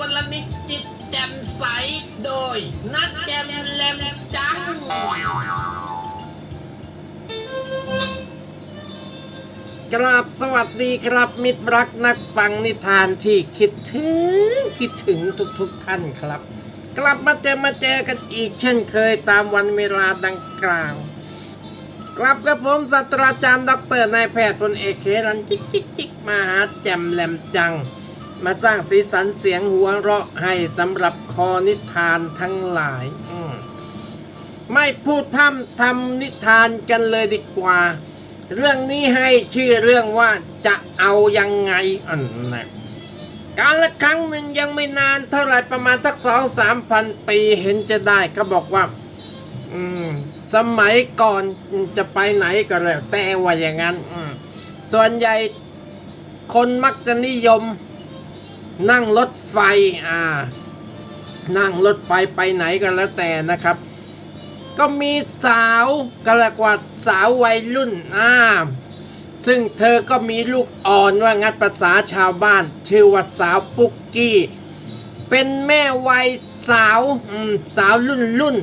วันละนิดจิตแจ่มใสโดย นัดแจ่มแหลมจัง กราบสวัสดีครับ มิตรรักนักฟังนิทานที่คิดถึง คิดถึงทุกๆทท่านครับ กลับมาเจอมาเจอกันอีกเช่นเคยตามวันเวลาดังกล่าวกลับกับผมศาสตราจารย์ ดรนายแพทย์พลเอกเครันจิกจิกจิกมาหาแจ่มแหลมจัง มาสร้างสีสันเสียงหัวเราะให้สำหรับคอนิทานทั้งหลายอืมไม่พูดพร่ำทำนิทานกันเลยดีกว่า เรื่องนี้ให้ชื่อเรื่องว่าจะเอายังไงอันนั้นการละครั้งหนึ่งยังไม่นานเท่าไหร่ประมาณสักสองสามพันปีเห็นจะได้เขาบอกว่า อืม สมัยก่อนจะไปไหนก็แล้วแต่ว่าอย่างนั้น อืม ส่วนใหญ่คนมักจะนิยม นั่งรถไฟอ่า นั่งรถไฟไปไหนก็แล้วแต่นะครับ ก็มีสาวกรียกว่าสาววัยรุ่นอ่าซึ่งเธอก็มีลูกอ่อนว่างันภาษาชาวบ้าน ชื่อว่าสาวปุกกี้ เป็นแม่วัยสาวอืมสาวรุ่นรุ่น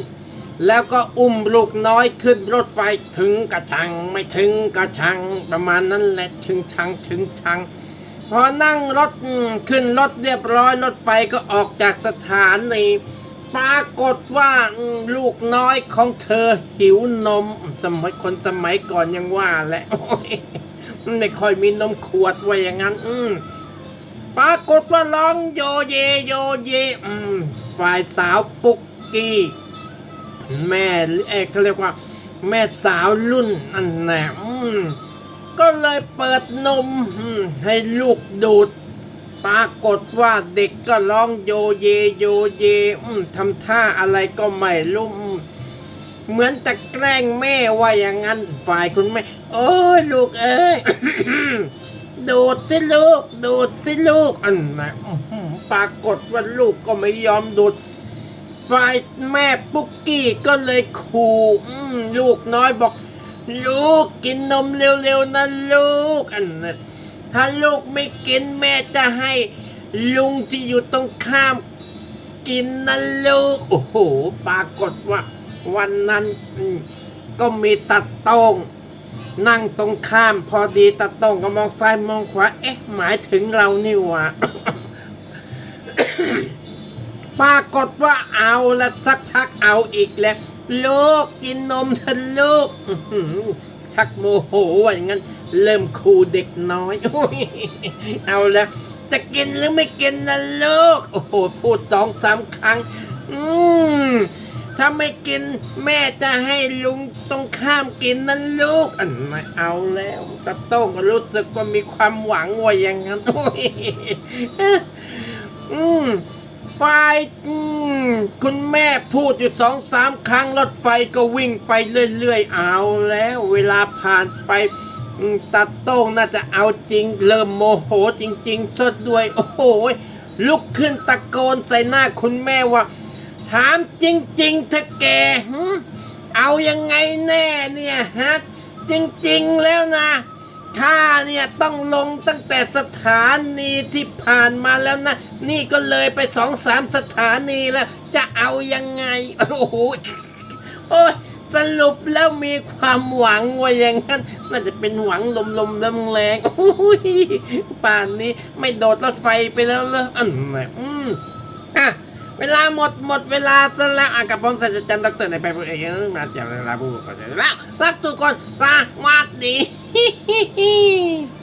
แล้วก็อุ้มลูกน้อยขึ้นรถไฟถึงกระชัง ไม่ถึงกระชัง ประมาณนั้นแหละถึงชังถึงชัง พอนั่งรถขึ้นรถเรียบร้อยรถไฟก็ออกจากสถานีปรากฏว่าลูกน้อยของเธอหิวนม สมัยคนสมัยก่อนยังว่าแหละไม่ค่อยมีนมขวดไว้อย่างนั้น อืปรากฏว่าร้องโยเยโยเยอืฝ่ายสาวปุกกี้ แม่เอกเขาเรียกว่า แม่สาวรุ่นอันแหนอืม ก็เลยเปิดนมให้ลูกดูด ปรากฏว่าเด็กก็ร้องโยเยโยเยทำท่าอะไรก็ไม่รู้อืมเหมือนจะแกล้งแม่ว่าอย่างนั้น ฝ่ายคุณแม่ โอ้ยลูกเอ้ยดูดสิลูก ดูดสิลูกอันนะปรากฏว่าลูกก็ไม่ยอมดูดฝ่ายแม่ปุ๊กกี้ก็เลยขู่ลูกน้อยบอก ลูกกินนมเร็วๆนะลูกอันนั้นถ้าลูกไม่กินแม่จะให้ลุงที่อยู่ตรงข้าม กินนะลูก โอ้โห ปรากฏว่า วันนั้นก็มีตัดโต้งนั่งตรงข้ามพอดีตัดโต้งก็มองซ้ายมองขวา เอ๊ะ หมายถึงเรานี่หว่าปรากฏว่าเอาละสักพักเอาอีกแล้ว ลูกกินนมเถอะลูกชักโมโหว่าอย่างนั้น เริ่มคูเด็กน้อยอยเอาล้วจะกินหรือไม่กินนะลูกโอ้โหพูดสองสามครั้ง อืมถ้าไม่กินแม่จะให้ลุงตรงข้ามกินนั่นลูกอันไม่เอาแล้วตาโต้งก็รู้สึกว่ามีความหวังว่าอย่างนั้นโอ้ยอืมฝ่าย คุณแม่พูดอยู่สองสามครั้งรถไฟก็วิ่งไปเรื่อยๆ เอาแล้ว เวลาผ่านไปตัดโต้งน่าจะเอาจริง เริ่มโมโหจริงๆสดด้วย โอ้โหลุกขึ้นตะโกนใส่หน้าคุณแม่ว่า ถามจริงๆเธอแกเอายังไงแน่เนี่ยฮะจริงๆแล้วนะ ข้าเนี่ยต้องลงตั้งแต่สถานีที่ผ่านมาแล้วนะ นี่ก็เลยไปสองสามสถานีแล้ว จะเอายังไง โอ้โหโอ้ยสรุปแล้วมีความหวังว่าอย่างนั้น น่าจะเป็นหวังลมๆแรงๆโอ้ยป่านนี้ไม่โดดรถไฟไปแล้วเลยอันไหนอืมอะเวลาหมดหมดเวลาซะแล้วอะกับผมศาสตราจารย์ดรในแพทย์ผู้เอกนั้นมาจากเวลาผู้ก่อนแล้วรักทุกคนสวัสดี hee hee hee.